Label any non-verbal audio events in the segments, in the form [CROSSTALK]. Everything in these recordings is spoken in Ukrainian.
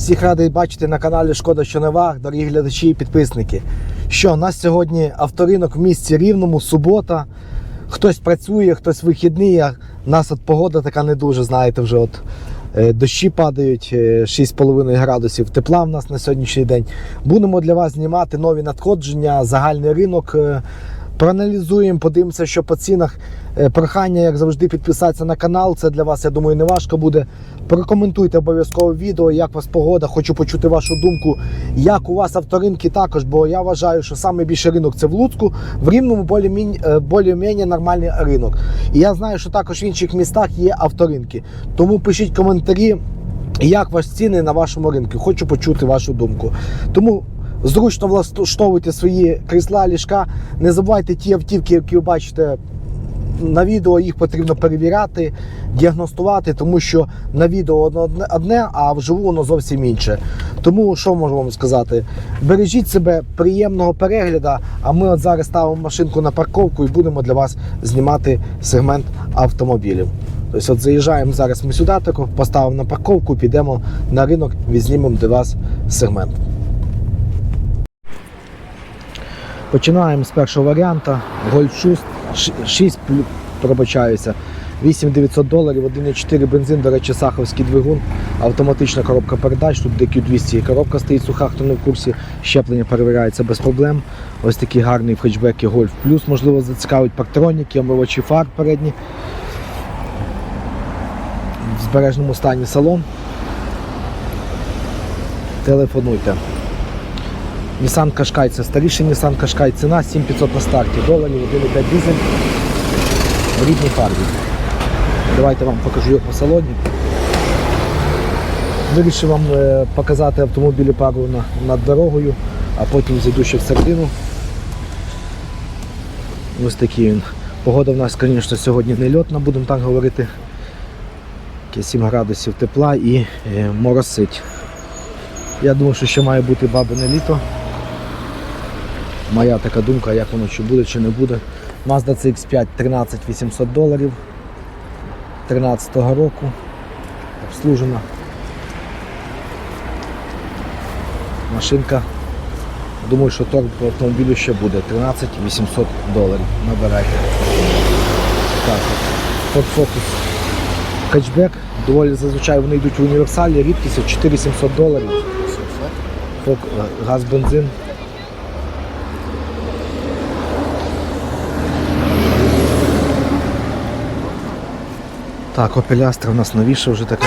Всіх радий бачити на каналі Шкода що не ваг, дорогі глядачі і підписники. Що, у нас сьогодні авторинок в місті Рівному, субота. Хтось працює, хтось вихідний, а нас от погода така не дуже, знаєте, вже от е, дощі падають, е, 6,5 градусів тепла в нас на сьогоднішній день. Будемо для вас знімати нові надходження, загальний ринок. Е, Проаналізуємо, подивимося, що по цінах. Е, Прохання, як завжди, підписатися на канал. Це для вас, я думаю, не важко буде. Прокоментуйте обов'язково відео, як у вас погода. Хочу почути вашу думку, як у вас авторинки також, бо я вважаю, що найбільший ринок це в Луцьку, в Рівному більш-менш нормальний ринок. І я знаю, що також в інших містах є авторинки. Тому пишіть коментарі, як ваші ціни на вашому ринку. Хочу почути вашу думку. Тому зручно влаштовуйте свої крісла, ліжка. Не забувайте ті автівки, які ви бачите на відео, їх потрібно перевіряти, діагностувати, тому що на відео одне- а вживу воно зовсім інше. Тому що можу вам сказати? Бережіть себе, приємного перегляду. А ми от зараз ставимо машинку на парковку і будемо для вас знімати сегмент автомобілів. Тобто, от заїжджаємо зараз ми сюди, поставимо на парковку, підемо на ринок, відзнімемо для вас сегмент. Починаємо з першого варіанту. Golf 6, 6 пробачаюся. 8900 доларів, 1,4 бензин, до речі, саховський двигун, автоматична коробка передач, тут DQ200 коробка стоїть суха, хто не в курсі, щеплення перевіряється без проблем. Ось такий гарний в хетчбекі Golf Plus, можливо, зацікавить парктроніки, омивачі фар передні. В збережному стані салон. Телефонуйте. Nissan Qashqai це старіший Nissan Qashqai, ціна 7500 на старті, доларів, 1,5 дизель в рідній фарбі. Давайте вам покажу його по салоні. Вирішив вам е, показати автомобілі пару на, над дорогою, а потім зайду ще всередину. Ось такий він. Погода в нас, звісно, сьогодні не льотна, будемо так говорити. 7 градусів тепла і е, моросить. Я думаю, що ще має бути бабине літо. Моя така думка, як воно чи буде, чи не буде. Mazda CX5 13 800 доларів 13 року. Обслужена. Машинка. Думаю, що торг по автомобілю ще буде. 13 800 доларів. Набирайте. Так. Ford Focus. Катчбек. Доволі зазвичай вони йдуть в універсалі, рідкість 4700 доларів. Фок, е, газ, бензин. Так, Opel Astra у нас новіша вже така.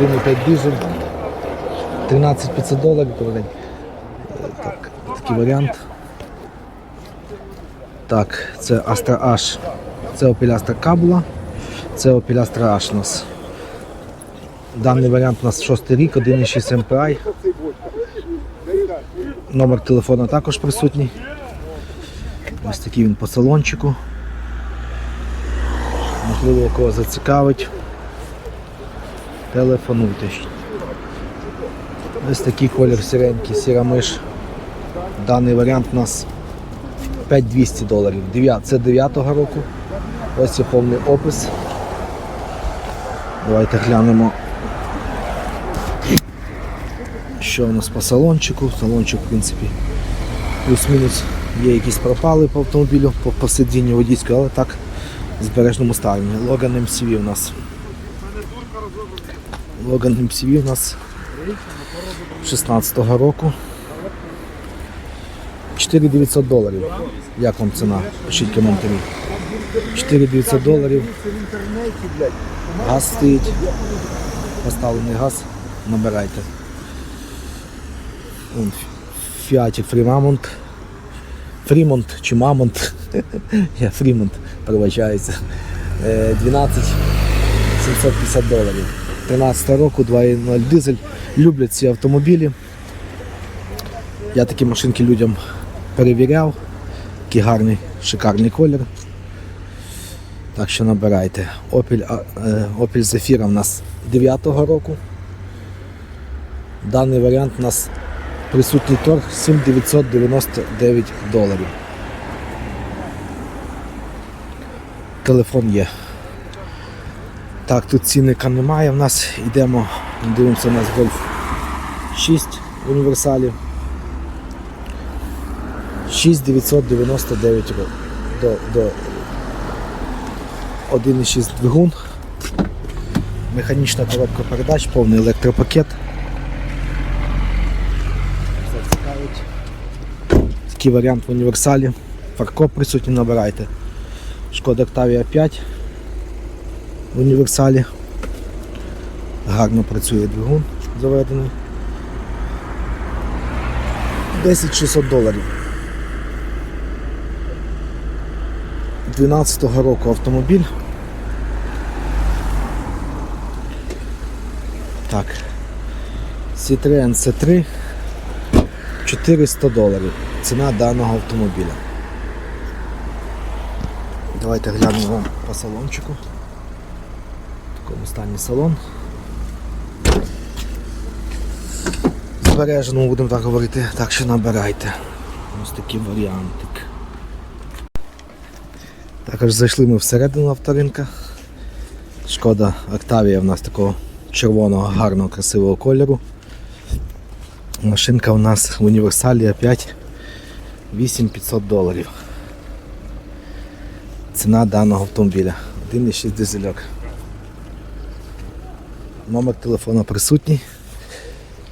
1,5 дизель. 13 500 доларів. Так, такий варіант. Так, це Astra H. Це Opel Astra. Це Opel Astra H у нас. Даний варіант у нас 6 рік, 1,6 MPI. Номер телефона також присутній. Ось такий він по салончику. Можливо, кого зацікавить. Телефонуйте. Ось такий колір сіренький, сіра миш. Даний варіант у нас 5200 доларів. Це 9-го року. Ось є повний опис. Давайте глянемо, що у нас по салончику. Салончик, в принципі, плюс-мінус є якісь пропали по автомобілю, по, по сидінню водійському, але так в збережному стані. Logan MCV у нас. Logan MCV у нас 16-го року. 4900 доларів. Як вам ціна? Пишіть коментарі. 4900 доларів. Газ стоїть. Поставлений газ. Набирайте. Вон, Фіатік Фрімамонт. Фрімонт чи Мамонт. [LAUGHS] Я Фрімонт перебачається. Е, 12 750 доларів. 13 року, 2.0 дизель. Люблять ці автомобілі. Я такі машинки людям перевіряв. Такий гарний, шикарний колір. Так що набирайте. Opel, е, Opel Zafira у нас 9-го року. Даний варіант у нас присутній торг 7999 доларів. Телефон є. Так, тут цінника немає. В нас йдемо, дивимося у нас гольф 6 універсалів. 6999 ро- до, до 1,6 двигун. Механічна коробка передач, повний електропакет. Зацікавить. Такий варіант в універсалі. Фаркоп присутній набирайте. Шкода Octavia 5 в універсалі. Гарно працює двигун заведений. 10 600 доларів. 12-го року автомобіль. Так. Citroen C3 400 доларів. Ціна даного автомобіля. Давайте глянемо вам по салончику. В такому стані салон. Збережено, будемо так говорити, так що набирайте. Ось такий варіантик. Також зайшли ми всередину авторинка. Шкода Октавія в нас такого червоного, гарного, красивого кольору. Машинка у нас в універсалі опять 8500 доларів. Ціна даного автомобіля. 1,6 дизельок. Номер телефона присутній.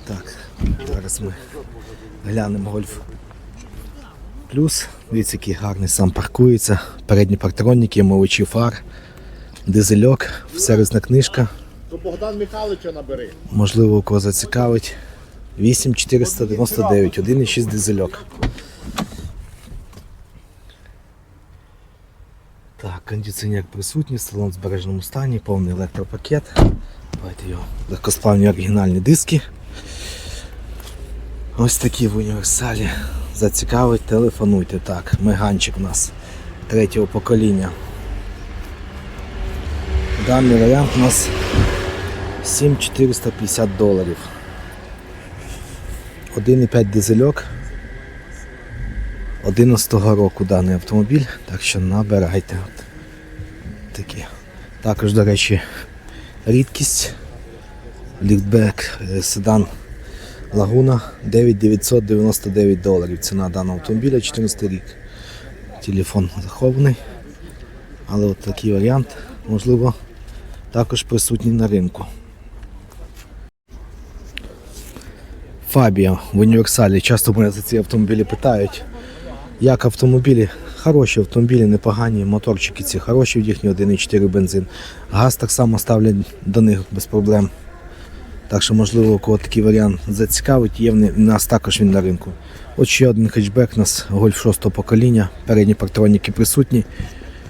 Так, зараз ми глянемо гольф. Плюс, дивіться, який гарний сам паркується. Передні парктроніки, мовичі фар, дизельок, сервісна книжка. То Богдан Михайловича набери. Можливо, у кого зацікавить. 8499, 1,6 дизельок. Так, кондиціонер присутній, салон в збереженому стані, повний електропакет. Давайте його. Легкосплавні оригінальні диски. Ось такі в універсалі. Зацікавить, телефонуйте. Так, меганчик у нас третього покоління. Даний варіант у нас 7450 доларів. 1,5 дизельок. 11-го року даний автомобіль, так що набирайте. От такі. Також, до речі, рідкість. Ліфтбек е, седан Лагуна 9999 доларів. Ціна даного автомобіля 14 рік. Телефон захований. Але от такий варіант, можливо, також присутній на ринку. Фабія в універсалі. Часто мене за ці автомобілі питають. Як автомобілі? Хороші автомобілі, непогані, моторчики ці хороші, їхні 1,4 бензин. Газ так само ставлять до них без проблем. Так що, можливо, у кого такий варіант зацікавить, є в нас також він на ринку. От ще один хетчбек у нас гольф 6 покоління, передні парктроніки присутні.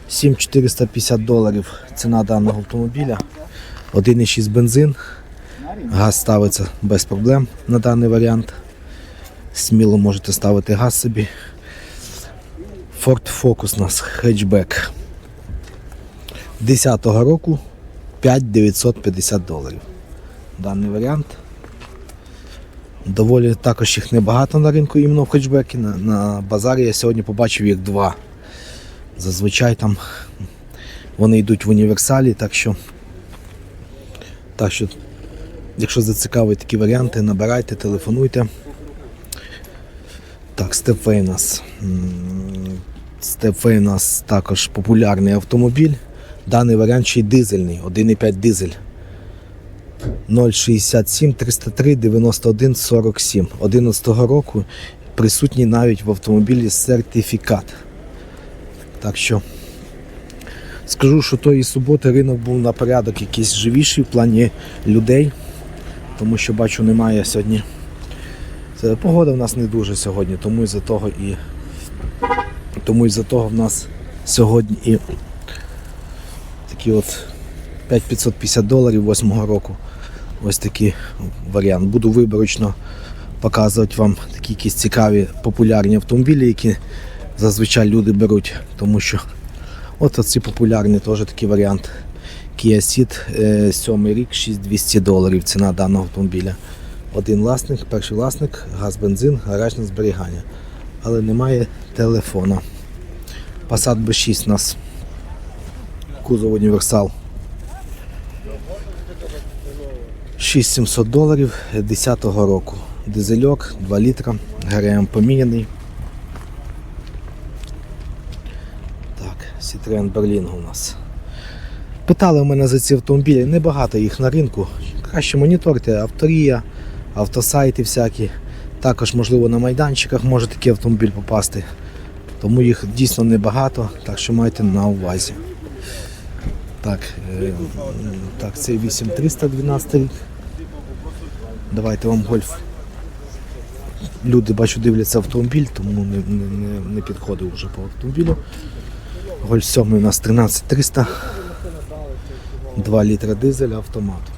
7450 доларів ціна даного автомобіля. 1,6 бензин. Газ ставиться без проблем на даний варіант. Сміло можете ставити газ собі. Ford Focus у нас хетчбек. 10-го року 5950 доларів. Даний варіант. Доволі також їх небагато на ринку іменно в хетчбекі. На, на базарі я сьогодні побачив їх два. Зазвичай там вони йдуть в універсалі, так що, так що якщо зацікавить такі варіанти, набирайте, телефонуйте. Так, Степфей у нас. м, Степфей у нас також популярний автомобіль. Даний варіант ще й дизельний, 1,5 дизель. 067 303 91 47. 11 року присутній навіть в автомобілі сертифікат. Так що скажу, що тої суботи ринок був на порядок якийсь живіший в плані людей, тому що бачу, немає сьогодні. Це погода в нас не дуже сьогодні, тому із-за того і тому із-за того в нас сьогодні і такі от 5550 доларів 8 року. Ось такий варіант. Буду виборочно показувати вам такі якісь цікаві популярні автомобілі, які зазвичай люди беруть, тому що от ці популярні теж такий варіант. Kia Ceed, е, 7 рік, 6200 доларів ціна даного автомобіля. Один власник, перший власник, газ, бензин, гаражне зберігання. Але немає телефона. Passat B6 у нас. Кузов універсал. 6700 доларів 10-го року. Дизельок 2 літра, ГРМ поміняний. Так, Citroen Berlingo у нас. Питали в мене за ці автомобілі, небагато їх на ринку. Краще моніторте авторія, автосайти всякі. Також, можливо, на майданчиках може такий автомобіль попасти. Тому їх дійсно небагато, так що майте на увазі. Так, е, так це 8312 рік. Давайте вам гольф. Люди, бачу, дивляться автомобіль, тому не, не, не, підходив вже по автомобілю. Гольф 7 у нас 13300. 2 літра дизель, автомат.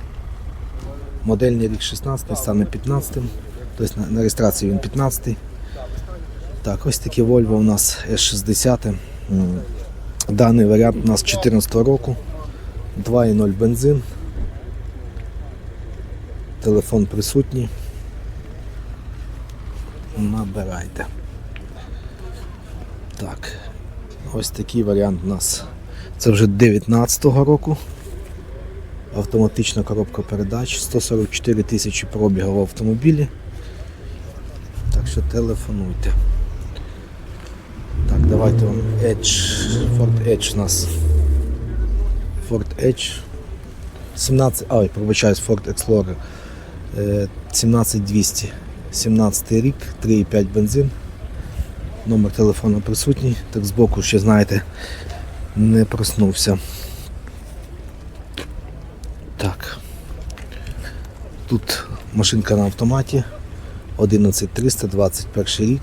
Модельний рік 16, стане 15. Тобто на, реєстрації він 15. Так, ось такі Volvo у нас S60. Даний варіант у нас 14 року. 2,0 бензин. Телефон присутній. Набирайте. Так. Ось такий варіант у нас. Це вже 19-го року. Автоматична коробка передач. 144 тисячі пробігів в автомобілі. Так що телефонуйте. Так, давайте вам Edge. Ford Edge у нас. Ford Edge. 17. Ой, пробачаюсь, Ford Explorer. Е, 17200. 17 рік, 3,5 бензин. Номер телефону присутній. Так збоку ще знаєте, не проснувся. Так. Тут машинка на автоматі. 11321 рік.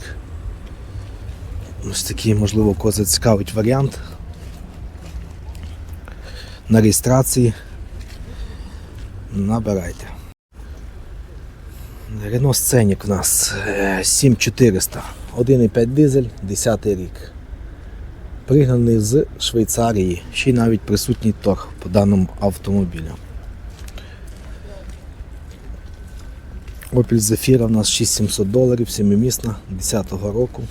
Ось такий, можливо, кого зацікавить варіант. На реєстрації. Набирайте. Рено Сценік у нас е, 7400. 1,5 дизель, 10 рік. Пригнаний з Швейцарії. Ще й навіть присутній торг по даному автомобілю. Opel Zafira у нас 6700 доларів, 7-місна, 10-го року.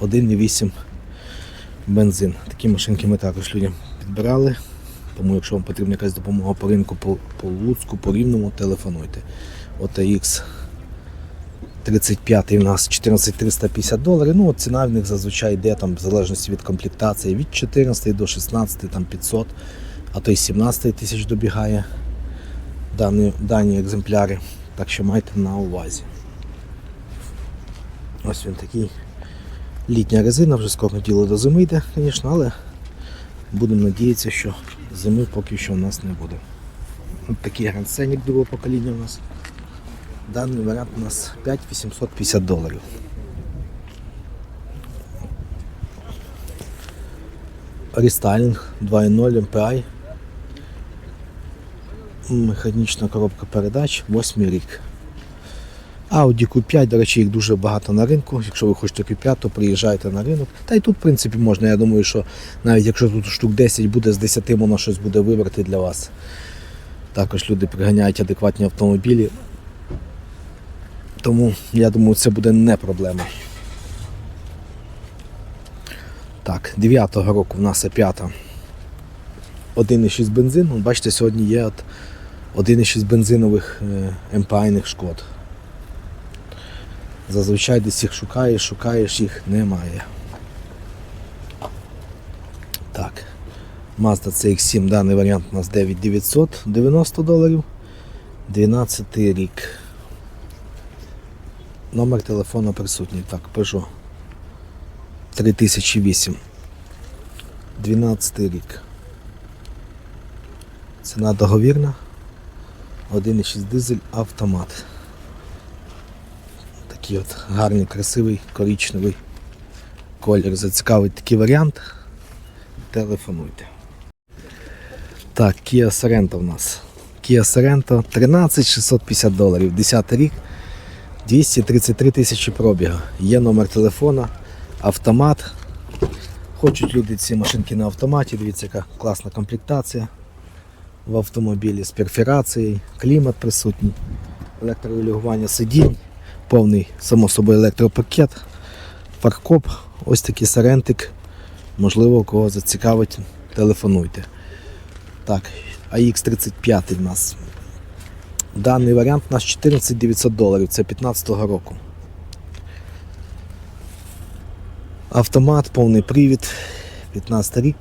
1,8 бензин. Такі машинки ми також людям підбирали. Тому якщо вам потрібна якась допомога по ринку, по, по Луцьку, по Рівному, телефонуйте. OTX 35 у нас 14350 доларів. Ну, ціна в них зазвичай йде там, в залежності від комплектації від 14 до 16, там 500, а то й 17 тисяч добігає дані, дані екземпляри. Так що майте на увазі. Ось він такий. Літня резина, вже скоро діло до зими йде, звісно, але будемо надіятися, що зими поки що у нас не буде. Ось такий грандсценік другого покоління у нас. Даний варіант у нас 5850 доларів. Рестайлінг 2.0 MPI. Механічна коробка передач, 8 рік. Audi Q5, до речі, їх дуже багато на ринку. Якщо ви хочете Q5, то приїжджайте на ринок. Та й тут, в принципі, можна. Я думаю, що навіть якщо тут штук 10 буде, з 10 воно щось буде вибрати для вас. Також люди приганяють адекватні автомобілі. Тому я думаю, це буде не проблема. Так, 9-го року в нас А5. 1,6 бензин. Бачите, сьогодні є от 1,6 бензинових е, МПАйних шкод. Зазвичай десь їх шукаєш, шукаєш, їх немає. Так. Mazda CX7, даний варіант у нас 9990 доларів. 12 рік. Номер телефону присутній. Так, Peugeot 3008. 12 рік. Ціна договірна. 1,6 дизель автомат. Такий от гарний, красивий, коричневий колір. Зацікавить такий варіант. Телефонуйте. Так, Kia Sorento в нас. Kia Sorento 13 650 доларів. 10 рік. 233 тисячі пробігу. Є номер телефона, автомат. Хочуть люди ці машинки на автоматі. Дивіться, яка класна комплектація в автомобілі з перфорацією, клімат присутній, електрорегулювання сидінь, повний, само собою, електропакет, фаркоп, ось такий сарентик. Можливо, кого зацікавить, телефонуйте. Так, AX35 в нас. Даний варіант у нас 14 900 доларів, це 15-го року. Автомат, повний привід, 15 рік,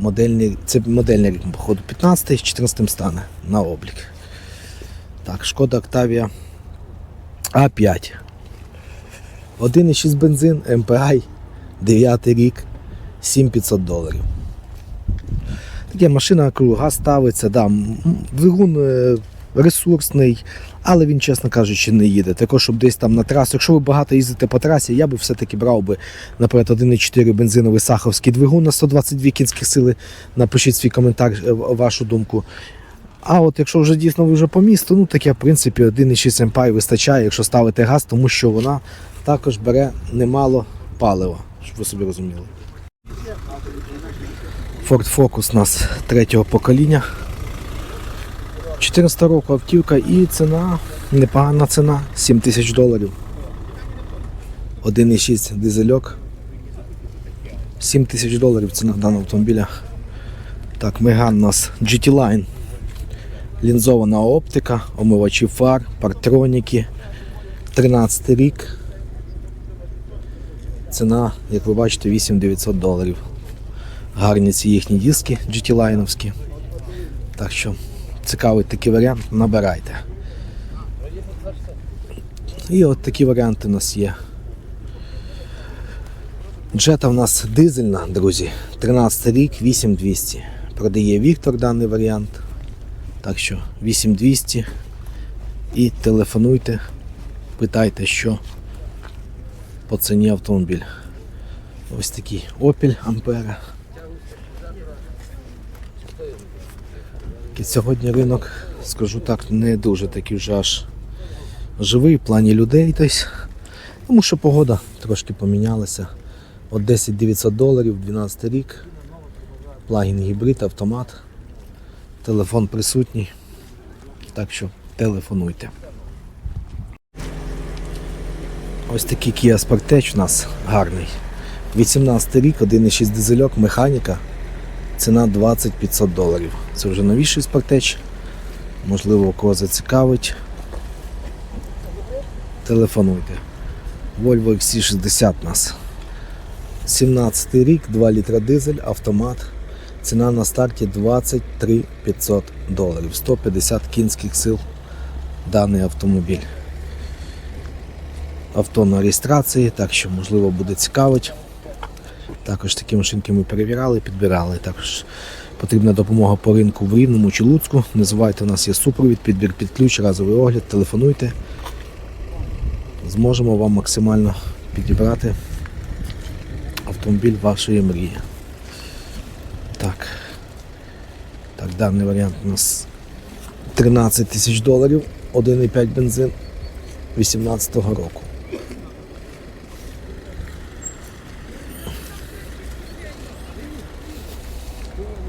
модельний, це модельний рік, походу, 15 з 14 стане на облік. Так, шкода Octavia А5. 1,6 бензин, MPI, 9 рік, 7500 доларів. Таке машина круга ставиться, да, двигун е, ресурсний, але він, чесно кажучи, не їде. Також, щоб десь там на трасу. Якщо ви багато їздите по трасі, я би все-таки брав би, наприклад, 1,4 бензиновий саховський двигун на 122 кінських сили. Напишіть свій коментар, е, вашу думку. А от якщо вже дійсно ви вже по місту, ну таке, в принципі, 1,6 Empire вистачає, якщо ставити газ, тому що вона також бере немало палива, щоб ви собі розуміли. Ford Focus у нас третього покоління. 14 року автівка і ціна, непогана ціна, 7 тисяч доларів. 1,6 дизельок. 7 тисяч доларів ціна даного автомобіля. Так, Меган у нас GT Line. Лінзована оптика, омивачі фар, партроніки. 13 рік. Ціна, як ви бачите, 8900 доларів. Гарні ці їхні диски GT-лайновські. Так що цікавий такий варіант, набирайте. І от такі варіанти у нас є. Джета в нас дизельна, друзі. 13 рік, 8200. Продає Віктор даний варіант. Так що 8200. І телефонуйте, питайте, що по ціні автомобіль. Ось такий Opel Ampera. Такий Сьогодні ринок, скажу так, не дуже такий вже аж живий в плані людей десь. Тому що погода трошки помінялася. От 10 900 доларів, 12 рік. Плагін гібрид, автомат. Телефон присутній. Так що телефонуйте. Ось такий Kia Sportage у нас гарний. 18 рік, 1,6 дизельок, механіка. Ціна 20 500 доларів. Це вже новіший Sportage. Можливо, кого зацікавить. Телефонуйте. Volvo XC60 у нас. 17 рік, 2 літра дизель, автомат. Ціна на старті 23 500 доларів. 150 кінських сил даний автомобіль. Авто на реєстрації, так що можливо буде цікавить. Також такі машинки ми перевіряли, підбирали. Також потрібна допомога по ринку в Рівному чи Луцьку. Не забувайте, у нас є супровід, підбір під ключ, разовий огляд, телефонуйте. Зможемо вам максимально підібрати автомобіль вашої мрії. Так. Так, даний варіант у нас 13 тисяч доларів, 1,5 бензин 2018 року.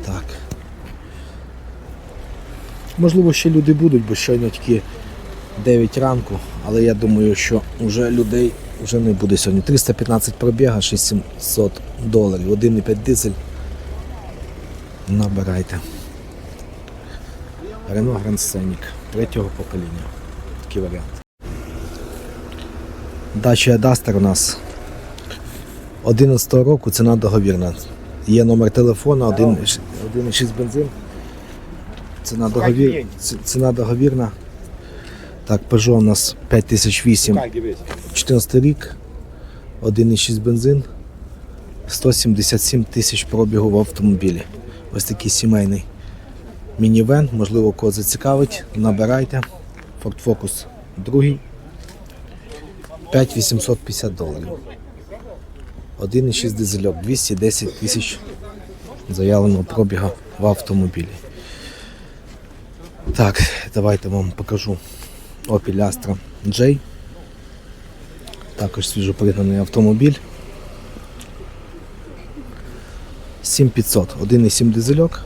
Так. Можливо, ще люди будуть, бо щойно тільки 9 ранку, але я думаю, що вже людей вже не буде сьогодні. 315 пробіга, 6700 доларів, 1,5 дизель. Набирайте. Renault Grand Scenic третього покоління. Такий варіант. Dacia Duster у нас 11 року ціна договірна. Є номер телефону, 1,6 бензин. Ціна, договір... ціна договірна. Так, Peugeot у нас 5008, 14 рік, 1,6 бензин, 177 тисяч пробігу в автомобілі. Ось такий сімейний мінівен, можливо, кого зацікавить, набирайте. Ford Focus другий. 5850 доларів. 1,6 дизельок, 210 тисяч заявленого пробіга в автомобілі. Так, давайте вам покажу Opel Astra J. Також свіжопригнаний автомобіль. 7500, 1,7 дизельок.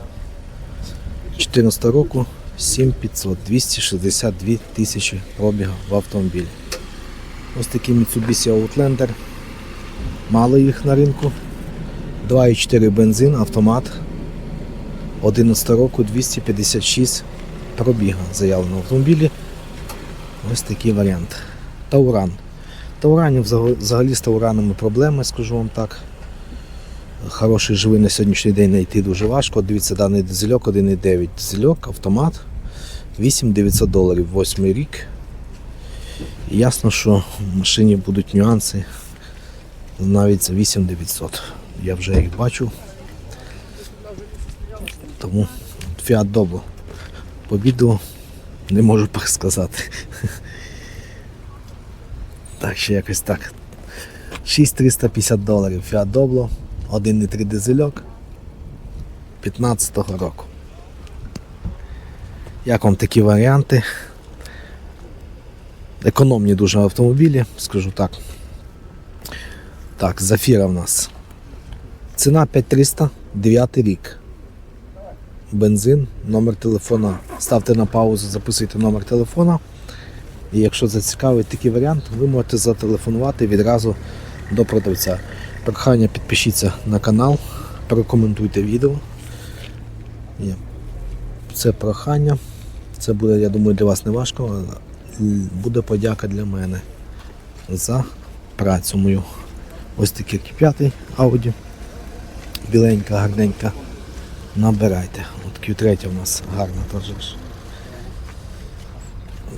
14 року 7500, 262 тисячі пробіга в автомобілі. Ось такий Mitsubishi Outlander. Мало їх на ринку. 2,4 бензин, автомат. 11 року 256 пробіга заявлено в автомобілі. Ось такий варіант. Тауран. Тауранів взагалі з тауранами проблеми, скажу вам так. Хороший живий на сьогоднішній день знайти дуже важко. Дивіться, даний дизельок 1,9 дизельок, автомат. 8900 доларів, 8 рік. І ясно, що в машині будуть нюанси навіть за 8900. Я вже їх бачу. Тому Fiat Doblo. По відео не можу пересказати. Так, ще якось так. 6350 доларів Fiat Doblo, 1,3 дизельок 15-го року. Як вам такі варіанти? Економні дуже автомобілі, скажу так. Так, Зафіра в нас. Ціна 5300, 9 рік. Бензин, номер телефона. Ставте на паузу, записуйте номер телефона. І якщо зацікавить такий варіант, ви можете зателефонувати відразу до продавця. Прохання підпишіться на канал, прокоментуйте відео. Це прохання. Це буде, я думаю, для вас не важко. Буде подяка для мене за працю мою. Ось такий Q5 Audi. Біленька, гарненька. Набирайте. От Q3 у нас гарна теж.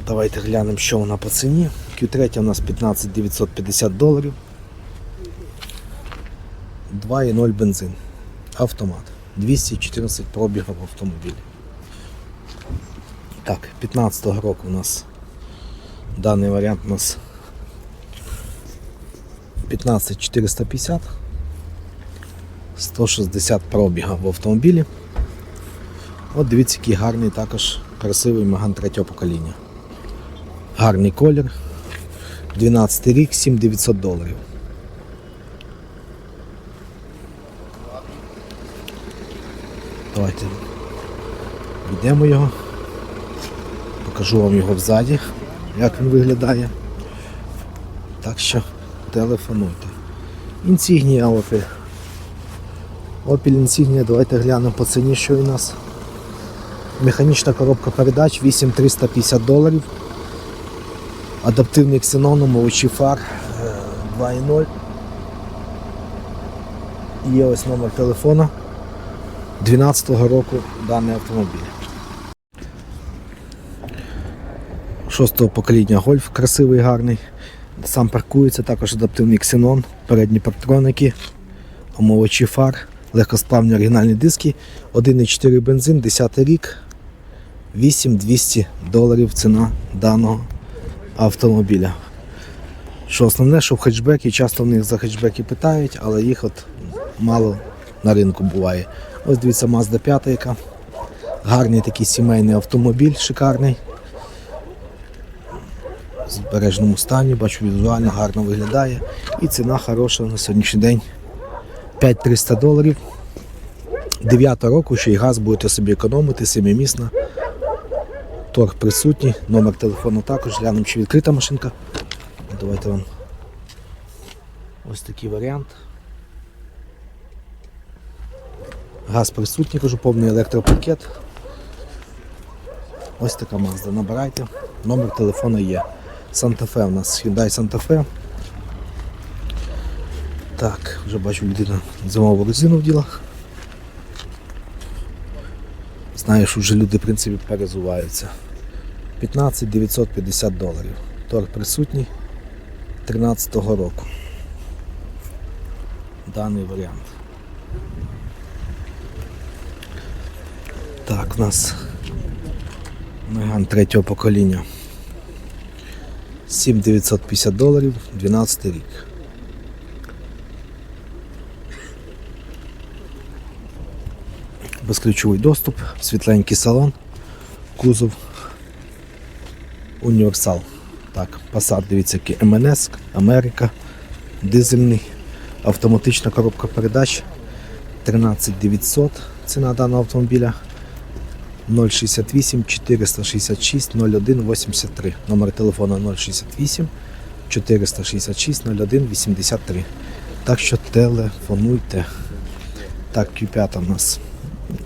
Давайте глянемо, що вона по ціні. Q3 у нас 15 950 доларів. 2,0 бензин. Автомат. 214 пробігів автомобілі. Так, 15-го року у нас даний варіант у нас 15450. 160 пробіга в автомобілі. От дивіться, який гарний також красивий Меган третього покоління. Гарний колір. 12 рік, 7900 доларів. Давайте йдемо його. Покажу вам його взаді, як він виглядає. Так що телефонуйте. Інсігнія Opel. Opel Insignia, давайте глянемо по ціні, що у нас. Механічна коробка передач 8350 доларів. Адаптивний ксенон, умовичі фар е, 2.0. Є ось номер телефона 12-го року даний автомобіль. Шостого покоління гольф красивий, гарний. Сам паркується, також адаптивний ксенон, передні парктроники, омовичі фар, легкосплавні оригінальні диски, 1,4 бензин, 10 рік, 8200 доларів ціна даного автомобіля. Що основне, що в хетчбекі, часто в них за хетчбеки питають, але їх от мало на ринку буває. Ось дивіться Mazda 5, яка гарний такий сімейний автомобіль, шикарний. В збережному стані, бачу, візуально гарно виглядає. І ціна хороша на сьогоднішній день 5300 доларів. 9 року ще й газ будете собі економити, семимісна. Торг присутній, номер телефону також, глянемо, чи відкрита машинка. Давайте вам ось такий варіант. Газ присутній, кажу, повний електропакет. Ось така Mazda. Набирайте. Номер телефона є. Санта-Фе у нас Hyundai Санта-Фе. Так, вже бачу людина зимову резину в ділах. Знаю, що вже люди в принципі перезуваються. 15 950 доларів. Торг присутній 13-го року. Даний варіант. Так, у нас Меган третього покоління. 7950 доларів, 12 рік. Безключовий доступ, світленький салон, кузов, універсал. Так, Passat, дивіться, який МНС, Америка, дизельний, автоматична коробка передач 13900 ціна даного автомобіля. 068 466 01 83. Номер телефона 068 466 01 83. Так що телефонуйте. Так, Q5 у нас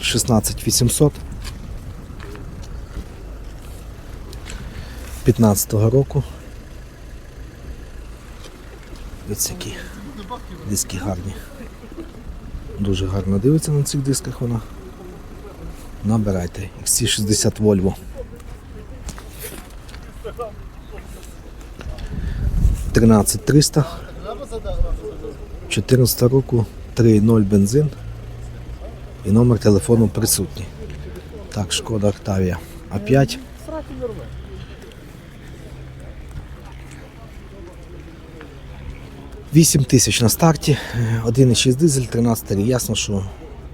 16 800 15-го року. Ось які диски гарні. Дуже гарно дивиться на цих дисках вона. Набирайте. XC60 Volvo. 13300. 14 року 3.0 бензин. І номер телефону присутній. Так, шкода Octavia А5. Вісім тисяч на старті, е, 1,6 дизель, 13 рік. Ясно, що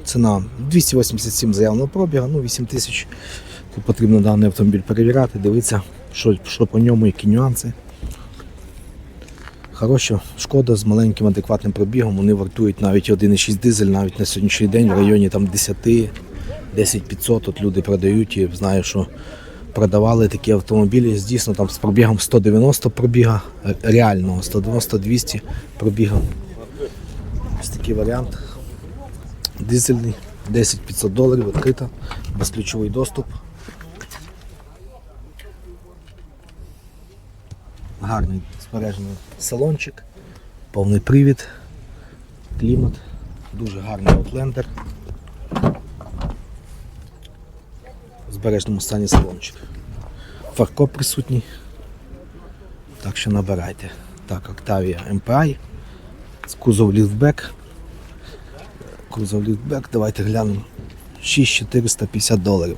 ціна 287 заявного пробігу, ну 8 тисяч. Потрібно даний автомобіль перевіряти, дивитися, що, що по ньому, які нюанси. Хороша шкода з маленьким адекватним пробігом. Вони вартують навіть 1,6 дизель, навіть на сьогоднішній день в районі там 10, 10 500 от люди продають і знаю, що продавали такі автомобілі дійсно там з пробігом 190 пробіга, е, реального 190-200 пробіга. Ось такий варіант. Дизельний, 10 500 доларів, відкрита, безключовий доступ. Гарний збережений салончик, повний привід, клімат, дуже гарний аутлендер. В збережному стані салончик. Фаркоп присутній. Так що набирайте. Так, Octavia MPI. Кузов ліфтбек. Кузов ліфтбек, давайте глянемо. 6450 доларів.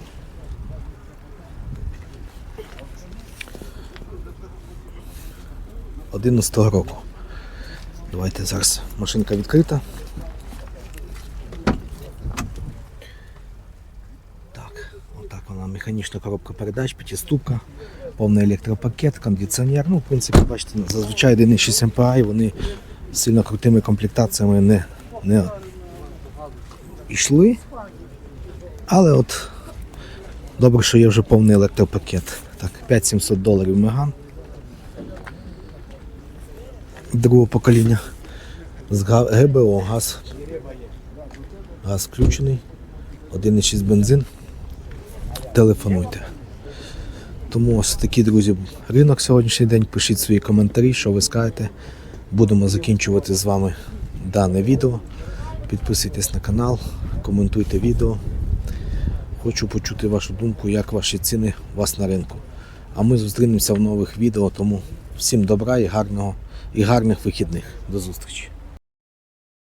Одинадцятого року. Давайте зараз машинка відкрита. Так, отак вона механічна коробка передач, п'ятиступка, повний електропакет, кондиціонер. Ну, в принципі, бачите, зазвичай 1.6 MPI, вони сильно крутими комплектаціями не, не йшли. Але от добре, що є вже повний електропакет. Так, 5700 доларів Меган. Другого покоління. З ГБО газ. Газ включений. 1,6 бензин. Телефонуйте. Тому ось такий, друзі, ринок сьогоднішній день. Пишіть свої коментарі, що ви скажете. Будемо закінчувати з вами дане відео. Підписуйтесь на канал, коментуйте відео. Хочу почути вашу думку, як ваші ціни у вас на ринку. А ми зустрінемося в нових відео, тому всім добра і гарного і гарних вихідних. До зустрічі!